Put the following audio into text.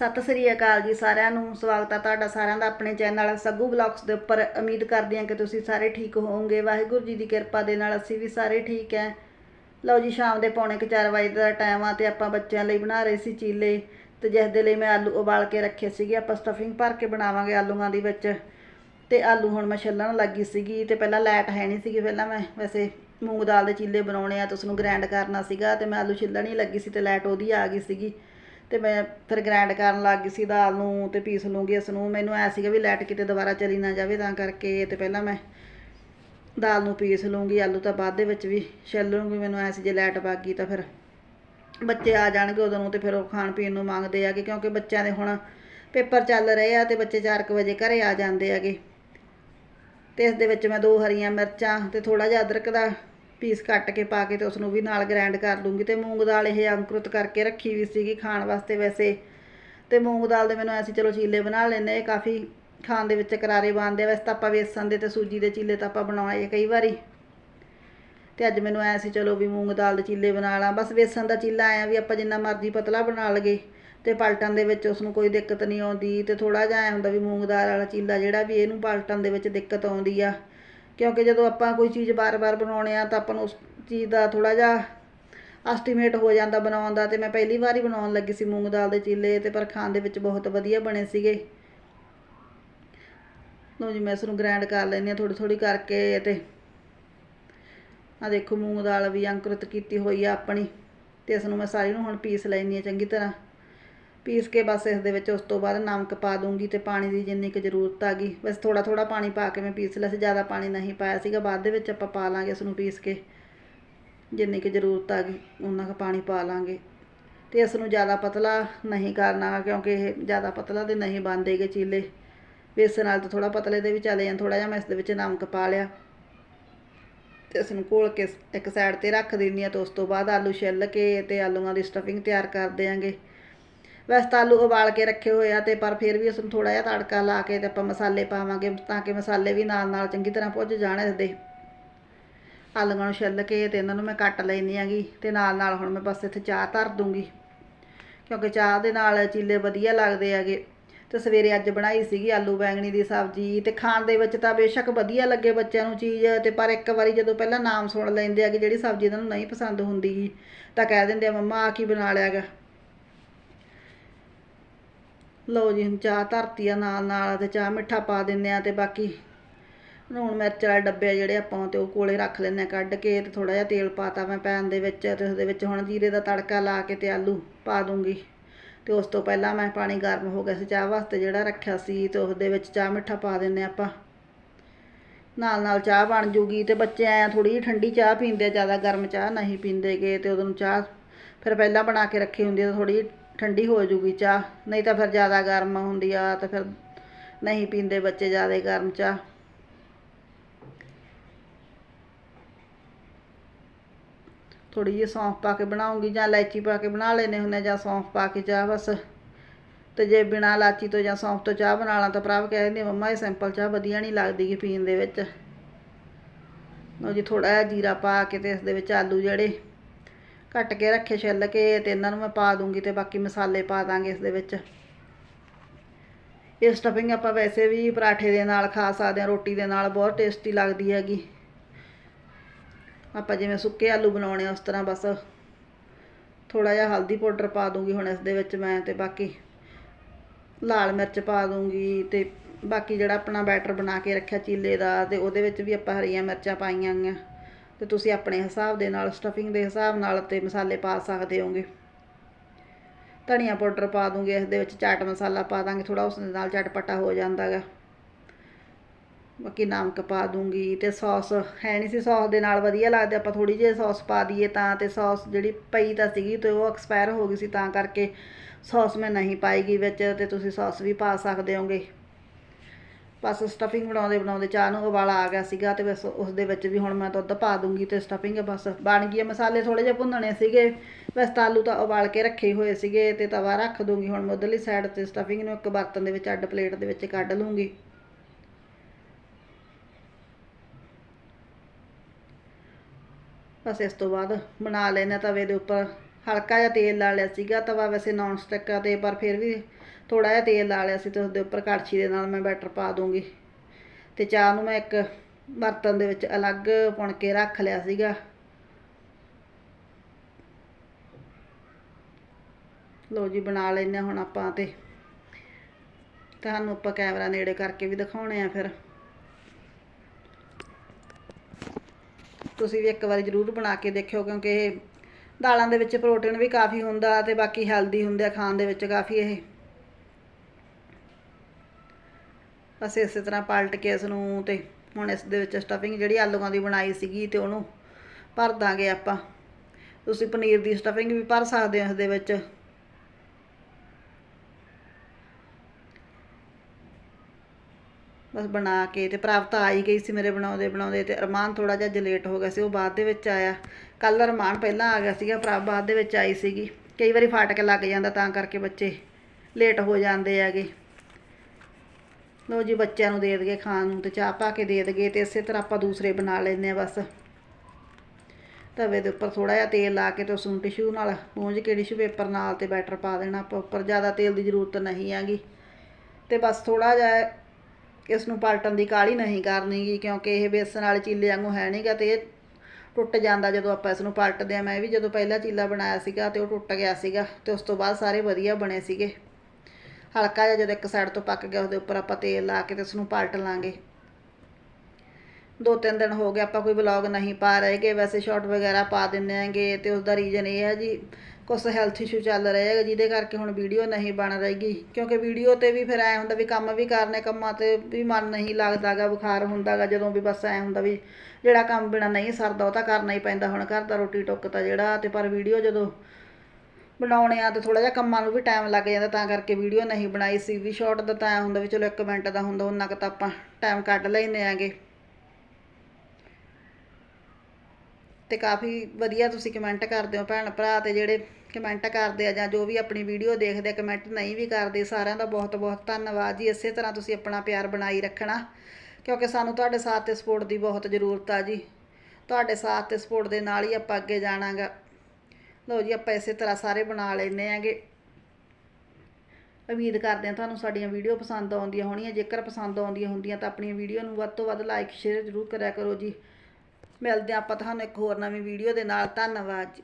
ਸਤਿ ਸ੍ਰੀ ਅਕਾਲ ਜੀ ਸਾਰਿਆਂ ਨੂੰ, ਸਵਾਗਤ ਹੈ ਤੁਹਾਡਾ ਸਾਰਿਆਂ ਦਾ ਆਪਣੇ ਚੈਨਲ ਸੱਗੂ ਬਲੌਗਸ ਦੇ ਉੱਪਰ। ਉਮੀਦ ਕਰਦੇ ਹਾਂ ਕਿ ਤੁਸੀਂ ਸਾਰੇ ਠੀਕ ਹੋਵੋਗੇ। ਵਾਹਿਗੁਰੂ ਜੀ ਦੀ ਕਿਰਪਾ ਦੇ ਨਾਲ ਅਸੀਂ ਵੀ ਸਾਰੇ ਠੀਕ ਹੈ ਲਓ ਜੀ, ਸ਼ਾਮ ਦੇ ਪੌਣੇ 4 ਵਜੇ ਦਾ ਟਾਈਮ ਆ ਤੇ ਆਪਾਂ ਬੱਚਿਆਂ ਲਈ ਬਣਾ ਰਹੇ ਸੀ ਚੀਲੇ ਤੇ ਜਿਸ ਦੇ ਲਈ ਮੈਂ ਆਲੂ ਉਬਾਲ ਕੇ ਰੱਖੇ ਸੀਗੇ। ਆਪਾਂ ਸਟਫਿੰਗ ਭਰ ਕੇ ਬਣਾਵਾਂਗੇ ਆਲੂਆਂ ਦੇ ਵਿੱਚ। ਤੇ ਆਲੂ ਹੁਣ ਮੈਂ ਛਿੱਲਣ ਲੱਗੀ ਸੀਗੀ ਤੇ ਪਹਿਲਾਂ ਲਾਈਟ ਹੈ ਨਹੀਂ ਸੀਗੀ। ਪਹਿਲਾਂ ਮੈਂ ਵੈਸੇ ਮੂੰਗ ਦਾਲ ਦੇ ਚੀਲੇ ਬਣਾਉਣੇ ਆ ਤੇ ਉਸ ਨੂੰ ਗ੍ਰਾਈਂਡ ਕਰਨਾ ਸੀਗਾ ਤੇ ਮੈਂ ਆਲੂ ਛਿੱਲਣ ਹੀ ਲੱਗੀ ਸੀ ਤੇ ਲਾਈਟ ਉਹਦੀ ਆ ਗਈ ਸੀਗੀ। ਤੇ ਮੈਂ ਫਿਰ ਗ੍ਰਾਈਂਡ ਕਰਨ ਲੱਗ ਗਈ ਸੀ ਦਾਲ ਨੂੰ ਤੇ ਪੀਸ ਲੂੰਗੀ ਇਸ ਨੂੰ। ਮੈਨੂੰ ਐ ਸੀਗਾ ਵੀ ਲੈਟ ਕਿਤੇ ਦੁਬਾਰਾ ਚਲੀ ਨਾ ਜਾਵੇ ਤਾਂ ਕਰਕੇ ਤੇ ਪਹਿਲਾਂ ਮੈਂ ਦਾਲ ਨੂੰ ਪੀਸ ਲੂੰਗੀ, ਆਲੂ ਤਾਂ ਬਾਅਦ ਦੇ ਵਿੱਚ ਵੀ ਛਿੱਲ ਲੂੰਗੀ ਮੈਨੂੰ ਐ ਸੀ ਜੇ ਲੈਟ ਵਗ ਗਈ ਤਾਂ ਫਿਰ ਬੱਚੇ ਆ ਜਾਣਗੇ ਉਦੋਂ ਨੂੰ ਤੇ ਫਿਰ ਉਹ ਖਾਣ ਪੀਣ ਨੂੰ ਮੰਗਦੇ ਆਗੇ ਕਿਉਂਕਿ ਬੱਚਿਆਂ ਦੇ ਹੁਣ ਪੇਪਰ ਚੱਲ ਰਹੇ ਆ ਤੇ ਬੱਚੇ 4:00 ਵਜੇ ਘਰੇ ਆ ਜਾਂਦੇ ਆਗੇ ਤੇ ਇਸ ਦੇ ਵਿੱਚ ਮੈਂ ਦੋ ਹਰੀਆਂ ਮਿਰਚਾਂ ਤੇ ਥੋੜਾ ਜਿਹਾ ਅਦਰਕ ਦਾ ਪੀਸ ਕੱਟ ਕੇ ਪਾ ਕੇ ਤੇ ਉਸ ਨੂੰ ਵੀ ਨਾਲ ਗ੍ਰਾਈਂਡ ਕਰ ਲੂੰਗੀ ਤੇ ਮੂੰਗ ਦਾਲ ਇਹ ਅੰਕੁਰਿਤ ਕਰਕੇ ਰੱਖੀ ਵੀ ਸੀਗੀ ਖਾਣ ਵਾਸਤੇ ਵੈਸੇ। ਤੇ ਮੂੰਗ ਦਾਲ ਦੇ ਮੈਨੂੰ ਐਸੀ ਚਲੋ ਚੀਲੇ ਬਣਾ ਲੈਨੇ ਇਹ ਕਾਫੀ ਖਾਣ ਦੇ ਵਿੱਚ ਕਰਾਰੇ ਬਣਦੇ ਆ। ਵੈਸੇ ਤਾਂ ਆਪਾਂ ਵੇਸਣ ਦੇ ਤੇ ਸੂਜੀ ਦੇ ਚੀਲੇ ਤਾਂ ਆਪਾਂ ਬਣਾਏ ਕਈ ਵਾਰੀ। ਤੇ ਅੱਜ ਮੈਨੂੰ ਐ ਸੀ, ਚਲੋ ਵੀ ਮੂੰਗ ਦਾਲ ਦੇ ਚੀਲੇ ਬਣਾ ਲਾਂ। ਬਸ ਵੇਸਣ ਦਾ ਚੀਲਾ ਆਇਆ ਵੀ ਆਪਾਂ ਜਿੰਨਾ ਮਰਜ਼ੀ ਪਤਲਾ ਬਣਾ ਲਗੇ ਤੇ ਪਲਟਣ ਦੇ ਵਿੱਚ ਉਸ ਨੂੰ ਕੋਈ ਦਿੱਕਤ ਨਹੀਂ ਆਉਂਦੀ ਤੇ ਥੋੜਾ ਜਿਹਾ ਐ ਹੁੰਦਾ ਵੀ ਮੂੰਗ ਦਾਲ ਵਾਲਾ ਚੀਲਾ ਜਿਹੜਾ ਵੀ ਇਹਨੂੰ ਪਲਟਣ ਦੇ ਵਿੱਚ ਦਿੱਕਤ ਆਉਂਦੀ ਆ। ਕਿਉਂਕਿ ਜਦੋਂ ਆਪਾਂ ਕੋਈ ਚੀਜ਼ ਬਾਰ-ਬਾਰ ਬਣਾਉਣੇ ਆ ਤਾਂ ਆਪਾਂ ਨੂੰ ਉਸ ਚੀਜ਼ ਦਾ ਥੋੜਾ ਜਿਹਾ ਐਸਟੀਮੇਟ ਹੋ ਜਾਂਦਾ ਬਣਾਉਣ ਦਾ ਤੇ ਮੈਂ ਪਹਿਲੀ ਵਾਰ ਹੀ ਬਣਾਉਣ ਲੱਗੀ ਸੀ ਮੂੰਗ ਦਾਲ ਦੇ ਚੀਲੇ ਤੇ ਪਰ ਖਾਣ ਦੇ ਵਿੱਚ ਬਹੁਤ ਵਧੀਆ ਬਣੇ ਸੀਗੇ। ਲਓ ਜੀ, ਮੈਂ ਇਸ ਨੂੰ ਗ੍ਰਾਈਂਡ ਕਰ ਲੈਂਦੀ ਆ ਥੋੜੀ ਥੋੜੀ ਕਰਕੇ ਤੇ ਆ ਦੇਖੋ ਮੂੰਗ ਦਾਲ ਵੀ ਅੰਕੁਰਿਤ ਕੀਤੀ ਹੋਈ ਆ ਆਪਣੀ ਤੇ ਇਸ ਨੂੰ ਮੈਂ ਸਾਰੀ ਨੂੰ ਹੁਣ ਪੀਸ ਲੈਣੀ ਆ ਚੰਗੀ ਤਰ੍ਹਾਂ। ਪੀਸ ਕੇ ਬਸ ਇਸ ਦੇ ਵਿੱਚ ਉਸ ਤੋਂ ਬਾਅਦ ਨਮਕ ਪਾ ਦੂੰਗੀ ਤੇ ਪਾਣੀ ਦੀ ਜਿੰਨੀ ਕੁ ਜ਼ਰੂਰਤ ਆ ਗਈ। ਬਸ ਥੋੜਾ ਥੋੜਾ ਪਾਣੀ ਪਾ ਕੇ ਮੈਂ ਪੀਸ ਲਿਆ ਸੀ ਜ਼ਿਆਦਾ ਪਾਣੀ ਨਹੀਂ ਪਾਇਆ ਸੀਗਾ। ਬਾਅਦ ਦੇ ਵਿੱਚ ਆਪਾਂ ਪਾ ਲਾਂਗੇ ਇਸ ਨੂੰ ਪੀਸ ਕੇ। ਜਿੰਨੀ ਕੁ ਜ਼ਰੂਰਤ ਆ ਗਈ ਉਨਾ ਕੁ ਪਾਣੀ ਪਾ ਲਾਂਗੇ। ਤੇ ਇਸ ਨੂੰ ਜ਼ਿਆਦਾ ਪਤਲਾ ਨਹੀਂ ਕਰਨਾ ਕਿਉਂਕਿ ਇਹ ਜ਼ਿਆਦਾ ਪਤਲਾ ਦੇ ਨਹੀਂ ਬਣਦੇਗੇ ਚੀਲੇ। ਬੇਸਣ ਨਾਲ ਤਾਂ ਥੋੜਾ ਪਤਲੇ ਦੇ ਵੀ ਚਲੇ ਜਾਣ ਥੋੜਾ ਜਿਹਾ ਮੈਂ ਇਸ ਦੇ ਵਿੱਚ ਨਮਕ ਪਾ ਲਿਆ। ਤੇ ਇਸ ਨੂੰ ਘੋਲ ਕੇ ਇੱਕ ਸਾਈਡ ਤੇ ਰੱਖ ਦਿੰਨੀ ਆ ਤੇ ਉਸ ਤੋਂ ਬਾਅਦ ਆਲੂ ਛਿੱਲ ਕੇ ਤੇ ਆਲੂਆਂ ਦੀ ਸਟਫਿੰਗ ਤਿਆਰ ਕਰ ਦਿਆਂਗੇ। ਵੈਸੇ ਤਾਂ ਆਲੂ ਉਬਾਲ ਕੇ ਰੱਖੇ ਹੋਏ ਆ ਤੇ ਪਰ ਫਿਰ ਵੀ ਉਸ ਨੂੰ ਥੋੜਾ ਜਿਹਾ ਤੜਕਾ ਲਾ ਕੇ ਤੇ ਆਪਾਂ ਮਸਾਲੇ ਪਾਵਾਂਗੇ ਤਾਂ ਕਿ ਮਸਾਲੇ ਵੀ ਨਾਲ ਨਾਲ ਚੰਗੀ ਤਰ੍ਹਾਂ ਭੁੱਜ ਜਾਣ ਇਸ ਆਲੂਆਂ ਨੂੰ ਛਿੱਲ ਕੇ ਤੇ ਇਹਨਾਂ ਨੂੰ ਮੈਂ ਕੱਟ ਲੈਣੀ ਆਗੀ ਤੇ ਨਾਲ ਨਾਲ ਹੁਣ ਮੈਂ ਬਸ ਇੱਥੇ ਚਾਹ ਧਰ ਦੂੰਗੀ। ਕਿਉਂਕਿ ਚਾਹ ਦੇ ਨਾਲ ਚੀਲੇ ਵਧੀਆ ਲੱਗਦੇ ਆਗੇ ਤੇ ਸਵੇਰੇ ਅੱਜ ਬਣਾਈ ਸੀਗੀ ਆਲੂ ਬੈਂਗਣੀ ਦੀ ਸਬਜ਼ੀ ਤੇ ਖਾਣ ਦੇ ਵਿੱਚ ਤਾਂ ਬੇਸ਼ੱਕ ਵਧੀਆ ਲੱਗੇ ਬੱਚਿਆਂ ਨੂੰ ਚੀਜ਼ ਤੇ ਪਰ ਇੱਕ ਵਾਰੀ ਜਦੋਂ ਪਹਿਲਾਂ ਨਾਮ ਸੁਣ ਲੈਂਦੇ ਆ ਕਿ ਜਿਹੜੀ ਸਬਜ਼ੀ ਇਹਨਾਂ ਨੂੰ ਨਹੀਂ ਪਸੰਦ ਹੁੰਦੀ ਗੀ ਤਾਂ ਕਹਿ ਦਿੰਦੇ ਆ, ਮੰਮਾ ਆ ਕੀ ਬਣਾ ਲਿਆਗਾ ਲਓ ਜੀ, ਹੁਣ ਚਾਹ ਧਰਤੀ ਆ ਨਾਲ ਨਾਲ ਤੇ ਚਾਹ ਮਿੱਠਾ ਪਾ ਦਿੰਦੇ ਆ ਤੇ ਬਾਕੀ ਲੂਣ ਮਿਰਚ ਵਾਲੇ ਡੱਬੇ ਜਿਹੜੇ ਆਪਾਂ ਤੇ ਉਹ ਕੋਲੇ ਰੱਖ ਲੈਂਦੇ ਆ, ਕੱਢ ਕੇ ਤੇ ਥੋੜਾ ਜਿਹਾ ਤੇਲ ਪਾਤਾ ਮੈਂ ਪੈਨ ਦੇ ਵਿੱਚ ਤੇ ਉਸ ਵਿੱਚ ਹੁਣ ਜੀਰੇ ਦਾ ਤੜਕਾ ਲਾ ਕੇ ਤੇ ਆਲੂ ਪਾ ਦੂੰਗੀ। ਤੇ ਉਸ ਤੋਂ ਪਹਿਲਾਂ ਮੈਂ ਪਾਣੀ ਗਰਮ ਹੋ ਗਿਆ ਸੀ ਚਾਹ ਵਾਸਤੇ ਜਿਹੜਾ ਰੱਖਿਆ ਸੀ ਤੇ ਉਸ ਦੇ ਵਿੱਚ ਚਾਹ ਮਿੱਠਾ ਪਾ ਦਿੰਨੇ ਆਪਾਂ। ਨਾਲ ਨਾਲ ਚਾਹ ਬਣ ਜੂਗੀ ਤੇ ਬੱਚੇ ਆਇਆ ਥੋੜੀ ਜਿਹੀ ਠੰਡੀ ਚਾਹ ਪੀਂਦੇ ਆ, ਜ਼ਿਆਦਾ ਗਰਮ ਚਾਹ ਨਹੀਂ ਪੀਂਦੇਗੇ ਤੇ ਉਦੋਂ ਚਾਹ ਫਿਰ ਪਹਿਲਾਂ ਬਣਾ ਕੇ ਰੱਖੀ ਹੁੰਦੀ ਆ ਥੋੜੀ ਠੰਡੀ ਹੋ ਜੂਗੀ ਚਾਹ, ਨਹੀਂ ਤਾਂ ਫਿਰ ਜ਼ਿਆਦਾ ਗਰਮ ਹੁੰਦੀ ਆ, ਤਾਂ ਫਿਰ ਨਹੀਂ ਪੀਂਦੇ ਬੱਚੇ ਜ਼ਿਆਦਾ ਗਰਮ ਚਾਹ। ਥੋੜੀ ਜਿਹੀ ਸੌਂਫ ਪਾ ਕੇ ਬਣਾਉਂਗੀ ਜਾਂ ਇਲਾਇਚੀ ਪਾ ਕੇ ਬਣਾ ਲੈਨੇ ਹੁੰਦੇ ਜਾਂ ਸੌਂਫ ਪਾ ਕੇ ਚਾਹ ਬਸ। ਤੇ ਜੇ ਬਿਨਾਂ ਇਲਾਇਚੀ ਤੋਂ ਜਾਂ ਸੌਂਫ ਤੋਂ ਚਾਹ ਬਣਾ ਲਾਂ ਤਾਂ ਪ੍ਰਭ ਕਹਿ ਦਿੰਦੇ ਮੰਮਾ, ਇਹ ਸਿੰਪਲ ਚਾਹ ਵਧੀਆ ਨਹੀਂ ਲੱਗਦੀ ਕਿ ਪੀਣ ਦੇ ਵਿੱਚ। ਲਓ ਜੀ ਥੋੜਾ ਜਿਹਾ ਜੀਰਾ ਪਾ ਕੇ ਤੇ ਇਸ ਦੇ ਵਿੱਚ ਆਲੂ ਜਿਹੜੇ ਕੱਟ ਕੇ ਰੱਖੇ ਛਿੱਲ ਕੇ ਤੇ ਇਹਨਾਂ ਨੂੰ ਮੈਂ ਪਾ ਦੂੰਗੀ ਤੇ ਬਾਕੀ ਮਸਾਲੇ ਪਾ ਦਾਂਗੇ ਇਸ ਦੇ ਵਿੱਚ। ਇਹ ਸਟਫਿੰਗ ਆਪਾਂ ਵੈਸੇ ਵੀ ਪਰਾਠੇ ਦੇ ਨਾਲ ਖਾ ਸਕਦੇ ਹਾਂ, ਰੋਟੀ ਦੇ ਨਾਲ ਬਹੁਤ ਟੇਸਟੀ ਲੱਗਦੀ ਹੈਗੀ। ਆਪਾਂ ਜਿਵੇਂ ਸੁੱਕੇ ਆਲੂ ਬਣਾਉਣੇ ਆ ਉਸ ਤਰ੍ਹਾਂ ਬਸ। ਥੋੜਾ ਜਿਹਾ ਹਲਦੀ ਪਾਊਡਰ ਪਾ ਦੂੰਗੀ ਹੁਣ ਇਸ ਦੇ ਵਿੱਚ ਮੈਂ ਤੇ ਬਾਕੀ ਲਾਲ ਮਿਰਚ ਪਾ ਦੂੰਗੀ ਤੇ ਬਾਕੀ ਜਿਹੜਾ ਆਪਣਾ ਬੈਟਰ ਬਣਾ ਕੇ ਰੱਖਿਆ ਚੀਲੇ ਦਾ ਤੇ ਉਹਦੇ ਵਿੱਚ ਵੀ ਆਪਾਂ ਹਰੀਆਂ ਮਿਰਚਾਂ ਪਾਈਆਂ ਗਈਆਂ ਤੇ ਤੁਸੀਂ ਆਪਣੇ ਹਿਸਾਬ ਦੇ ਨਾਲ ਸਟਫਿੰਗ ਦੇ ਹਿਸਾਬ ਨਾਲ ਤੇ ਮਸਾਲੇ ਪਾ ਸਕਦੇ ਹੋਗੇ ਧਨੀਆ ਪਾਊਡਰ ਪਾ ਦੂੰਗੇ, ਇਸ ਦੇ ਵਿੱਚ ਚਾਟ ਮਸਾਲਾ ਪਾ ਦਾਂਗੇ ਥੋੜਾ ਉਸ ਦੇ ਨਾਲ ਚਟਪਟਾ ਹੋ ਜਾਂਦਾਗਾ। ਬਾਕੀ ਨਮਕ ਪਾ ਦੂੰਗੀ ਤੇ ਸੌਸ, ਹੈ ਨਹੀਂ ਸੀ ਸੌਸ ਦੇ ਨਾਲ ਵਧੀਆ ਲੱਗਦੇ, ਆਪਾਂ ਥੋੜੀ ਜਿਹੀ ਸੌਸ ਪਾ ਦਈਏ ਤਾਂ ਤੇ ਸੌਸ ਜਿਹੜੀ ਪਈ ਤਾਂ ਸੀਗੀ ਤੇ ਉਹ ਐਕਸਪਾਇਰ ਹੋ ਗਈ ਸੀ ਤਾਂ ਕਰਕੇ ਸੌਸ ਮੈਂ ਨਹੀਂ ਪਾਈਗੀ ਵਿੱਚ ਤੇ ਤੁਸੀਂ ਸੌਸ ਵੀ ਪਾ ਸਕਦੇ ਹੋਗੇ ਬਸ ਸਟਫਿੰਗ ਬਣਾਉਂਦੇ ਬਣਾਉਂਦੇ ਚਾਹ ਨੂੰ ਉਬਾਲਾ ਆ ਗਿਆ ਸੀਗਾ ਤੇ ਬਸ ਉਸ ਦੇ ਵਿੱਚ ਵੀ ਹੁਣ ਮੈਂ ਦੁੱਧ ਪਾ ਦੂੰਗੀ ਤੇ ਸਟਫਿੰਗ ਬਸ ਬਣ ਗਈ ਹੈ ਮਸਾਲੇ ਥੋੜੇ ਜਿਹਾ ਭੁੰਨਣੇ ਸੀਗੇ। ਬਸ ਤਾਂ ਆਲੂ ਤਾਂ ਉਬਾਲ ਕੇ ਰੱਖੇ ਹੋਏ ਸੀਗੇ ਤੇ ਤਵਾ ਰੱਖ ਦੂੰਗੀ ਹੁਣ ਮੈਂ ਉਧਰਲੀ ਸਾਈਡ ਤੇ ਸਟਫਿੰਗ ਨੂੰ ਇੱਕ ਬਰਤਨ ਦੇ ਵਿੱਚ ਅੱਡ ਪਲੇਟ ਦੇ ਵਿੱਚ ਕੱਢ ਲੂੰਗੀ। ਬਸ ਇਸ ਤੋਂ ਬਾਅਦ ਬਣਾ ਲੈਣਾ ਤਵੇ ਦੇ ਉੱਪਰ। ਹਲਕਾ ਜਿਹਾ ਤੇਲ ਲਾ ਲਿਆ ਸੀਗਾ। ਤਵਾ ਵੈਸੇ ਨੌਨ ਸਟਿਕ ਆ ਤੇ ਪਰ ਫਿਰ ਵੀ ਥੋੜਾ ਜਿਹਾ ਤੇਲ ਲਾ ਲਿਆ ਸੀ ਤੇ ਉਸ ਦੇ ਉੱਪਰ ਕੜਛੀ ਦੇ ਨਾਲ ਮੈਂ ਬੈਟਰ ਪਾ ਦੂੰਗੀ। ਤੇ ਚਾਹ ਨੂੰ ਮੈਂ ਇੱਕ ਬਰਤਨ ਦੇ ਵਿੱਚ ਅਲੱਗ ਪੁਣ ਕੇ ਰੱਖ ਲਿਆ ਸੀਗਾ। ਲੋ ਜੀ, ਬਣਾ ਲੈਨੇ ਹਾਂ ਹੁਣ ਆਪਾਂ ਤੇ। ਤੁਹਾਨੂੰ ਆਪਾਂ ਕੈਮਰਾ ਨੇੜੇ ਕਰਕੇ ਵੀ ਦਿਖਾਉਣੇ ਆ ਫਿਰ। ਤੁਸੀਂ ਵੀ ਇੱਕ ਵਾਰੀ ਜ਼ਰੂਰ ਬਣਾ ਕੇ ਦੇਖਿਓ, ਕਿਉਂਕਿ ਇਹ ਦਾਲਾਂ ਦੇ ਵਿੱਚ ਪ੍ਰੋਟੀਨ ਵੀ ਕਾਫੀ ਹੁੰਦਾ ਤੇ ਬਾਕੀ ਹੈਲਦੀ ਹੁੰਦੇ ਆ, ਖਾਣ ਦੇ ਵਿੱਚ ਕਾਫੀ ਇਹ ਬਸ ਇਸੇ ਤਰ੍ਹਾਂ ਪਲਟ ਕੇ ਇਸ ਨੂੰ ਤੇ ਹੁਣ ਇਸ ਦੇ ਵਿੱਚ ਸਟਫਿੰਗ ਜਿਹੜੀ ਆਲੂਆਂ ਦੀ ਬਣਾਈ ਸੀਗੀ ਤੇ ਉਹਨੂੰ ਭਰ ਦਾਂਗੇ ਆਪਾਂ। ਤੁਸੀਂ ਪਨੀਰ ਦੀ ਸਟਫਿੰਗ ਵੀ ਭਰ ਸਕਦੇ ਹੋ ਇਸ ਦੇ ਵਿੱਚ। ਬਸ ਬਣਾ ਕੇ ਤੇ ਪ੍ਰਾਪਤ ਆ ਹੀ ਗਈ ਸੀ ਮੇਰੇ ਬਣਾਉਂਦੇ ਬਣਾਉਂਦੇ ਤੇ ਅਰਮਾਨ ਥੋੜਾ ਜਿਹਾ ਜਲੇਟ ਹੋ ਗਿਆ ਸੀ, ਉਹ ਬਾਅਦ ਦੇ ਵਿੱਚ ਆਇਆ। ਕੱਲ ਅਰਮਾਨ ਪਹਿਲਾਂ ਆ ਗਿਆ ਸੀਗਾ ਪ੍ਰਾਪ ਬਾਅਦ ਦੇ ਵਿੱਚ ਆਈ ਸੀਗੀ। ਕਈ ਵਾਰੀ ਫਾਟਕ ਲੱਗ ਜਾਂਦਾ ਤਾਂ ਕਰਕੇ ਬੱਚੇ ਲੇਟ ਹੋ ਜਾਂਦੇ ਹੈਗੇ। ਲੋ ਜੀ ਬੱਚਿਆਂ ਨੂੰ ਦੇ ਦਗੇ ਖਾਣ ਨੂੰ ਤੇ ਚਾਹ ਪਾ ਕੇ ਦੇ ਦਗੇ ਤੇ ਇਸੇ ਤਰ੍ਹਾਂ ਆਪਾਂ ਦੂਸਰੇ ਬਣਾ ਲੈਂਦੇ ਆ ਬਸ। ਤਵੇ ਦੇ ਉੱਪਰ ਥੋੜਾ ਜਿਹਾ ਤੇਲ ਲਾ ਕੇ ਤੇ ਉਸ ਨੂੰ ਟਿਸ਼ੂ ਨਾਲ ਪੂੰਝ ਕੇ ਟਿਸ਼ੂ ਪੇਪਰ ਨਾਲ ਤੇ ਬੈਟਰ ਪਾ ਦੇਣਾ ਆਪਾਂ, ਉੱਪਰ ਜ਼ਿਆਦਾ ਤੇਲ ਦੀ ਜ਼ਰੂਰਤ ਨਹੀਂ ਹੈਗੀ। ਤੇ ਬਸ ਥੋੜਾ ਜਿਹਾ ਇਸ ਨੂੰ ਪਲਟਣ ਦੀ ਕਾਹਲੀ ਨਹੀਂ ਕਰਨੀਗੀ ਕਿਉਂਕਿ ਇਹ ਬੇਸਣ ਵਾਲੇ ਚੀਲੇ ਵਾਂਗੂ ਹੈ ਨਹੀਂਗਾ ਤੇ ਇਹ ਟੁੱਟ ਜਾਂਦਾ ਜਦੋਂ ਆਪਾਂ ਇਸ ਨੂੰ ਪਲਟਦੇ ਆ ਮੈਂ ਵੀ ਜਦੋਂ ਪਹਿਲਾ ਚੀਲਾ ਬਣਾਇਆ ਸੀਗਾ ਤੇ ਉਹ ਟੁੱਟ ਗਿਆ ਸੀਗਾ ਤੇ ਉਸ ਤੋਂ ਬਾਅਦ ਸਾਰੇ ਵਧੀਆ ਬਣੇ ਸੀਗੇ। ਹਲਕਾ ਜਿਹਾ ਜਦੋਂ ਇੱਕ ਸਾਈਡ ਤੋਂ ਪੱਕ ਗਿਆ, ਉਹਦੇ ਉੱਪਰ ਆਪਾਂ ਤੇਲ ਲਾ ਕੇ ਤੇ ਉਸ ਨੂੰ ਪਲਟ ਲਾਂਗੇ। ਦੋ ਤਿੰਨ ਦਿਨ ਹੋ ਗਏ, ਆਪਾਂ ਕੋਈ ਵਲੌਗ ਨਹੀਂ ਪਾ ਰਹੇਗੇ। ਵੈਸੇ ਸ਼ਾਰਟ ਵਗੈਰਾ ਪਾ ਦਿੰਦੇ ਆਂਗੇ ਤੇ ਉਸ ਦਾ ਰੀਜ਼ਨ ਇਹ ਹੈ ਜੀ, ਕੁਛ ਹੈਲਥ ਇਸ਼ੂ ਚੱਲ ਰਹੇ ਹੈਗੇ, ਜਿਹਦੇ ਕਰਕੇ ਹੁਣ ਵੀਡੀਓ ਨਹੀਂ ਬਣ ਰਹੀਗੀ। ਕਿਉਂਕਿ ਵੀਡੀਓ ਤੇ ਵੀ ਫਿਰ ਐ ਹੁੰਦਾ ਵੀ ਕੰਮ ਵੀ ਕਰਨੇ, ਕੰਮਾਂ ਤੇ ਵੀ ਮਨ ਨਹੀਂ ਲੱਗਦਾਗਾ, ਬੁਖਾਰ ਹੁੰਦਾਗਾ, ਜਦੋਂ ਵੀ ਬਸ ਐ ਹੁੰਦਾ ਵੀ ਜਿਹੜਾ ਕੰਮ ਬਿਨਾ ਨਹੀਂ ਸਰਦਾ, ਉਹ ਤਾਂ ਕਰਨਾ ਹੀ ਪੈਂਦਾ। ਹੁਣ ਘਰ ਦਾ ਰੋਟੀ ਟੁੱਕ ਤਾਂ ਜਿਹੜਾ ਤੇ ਪਰ ਵੀਡੀਓ ਜਦੋਂ ਬਣਾਉਣੇ ਆ ਤੇ ਥੋੜਾ ਜਿਹਾ ਕੰਮਾਂ ਨੂੰ ਵੀ ਟਾਈਮ ਲੱਗ ਜਾਂਦਾ, ਤਾਂ ਕਰਕੇ ਵੀਡੀਓ ਨਹੀਂ ਬਣਾਈ ਸੀ, ਵੀ ਸ਼ਾਰਟ ਦਾ ਤਾਂ ਹੁੰਦਾ ਵੀ ਚਲੋ 1 ਮਿੰਟ ਦਾ ਹੁੰਦਾ ਉਹਨਾਂ ਕੁ ਤਾਂ ਆਪਾਂ ਟਾਈਮ ਕੱਢ ਲੈਨੇ ਆਂਗੇ ਤੇ ਕਾਫੀ ਵਧੀਆ ਤੁਸੀਂ ਕਮੈਂਟ ਕਰਦੇ ਹੋ ਭੈਣ ਭਰਾ ਤੇ ਜਿਹੜੇ ਕਮੈਂਟ ਕਰਦੇ ਆ ਜਾਂ ਜੋ ਵੀ ਆਪਣੀ ਵੀਡੀਓ ਦੇਖਦੇ ਆ ਕਮੈਂਟ ਨਹੀਂ ਵੀ ਕਰਦੇ, ਸਾਰਿਆਂ ਦਾ ਬਹੁਤ ਬਹੁਤ ਧੰਨਵਾਦ ਜੀ। ਇਸੇ ਤਰ੍ਹਾਂ ਤੁਸੀਂ ਆਪਣਾ ਪਿਆਰ ਬਣਾਈ ਰੱਖਣਾ, ਕਿਉਂਕਿ ਸਾਨੂੰ ਤੁਹਾਡੇ ਸਾਥ ਤੇ ਸਪੋਰਟ ਦੀ ਬਹੁਤ ਜ਼ਰੂਰਤ ਆ ਜੀ। ਤੁਹਾਡੇ ਸਾਥ ਤੇ ਸਪੋਰਟ ਦੇ ਨਾਲ ਹੀ ਆਪਾਂ ਅੱਗੇ ਜਾਣਾਗਾ। ਲਓ ਜੀ, ਆਪਾਂ ਇਸੇ ਤਰ੍ਹਾਂ ਸਾਰੇ ਬਣਾ ਲੈਨੇ ਆਂਗੇ ਉਮੀਦ ਕਰਦੇ ਹਾਂ ਤੁਹਾਨੂੰ ਸਾਡੀਆਂ ਵੀਡੀਓ ਪਸੰਦ ਆਉਂਦੀਆਂ ਹੋਣੀਆਂ। ਜੇਕਰ ਪਸੰਦ ਆਉਂਦੀਆਂ ਹੁੰਦੀਆਂ ਤਾਂ ਆਪਣੀ ਵੀਡੀਓ ਨੂੰ ਵੱਧ ਤੋਂ ਵੱਧ ਲਾਈਕ ਸ਼ੇਅਰ ਜ਼ਰੂਰ ਕਰਿਆ ਕਰੋ ਜੀ। ਮਿਲਦੇ ਹਾਂ ਆਪਾਂ ਤੁਹਾਨੂੰ ਇੱਕ ਹੋਰ ਨਵੀਂ ਵੀਡੀਓ ਦੇ ਨਾਲ। ਧੰਨਵਾਦ ਜੀ।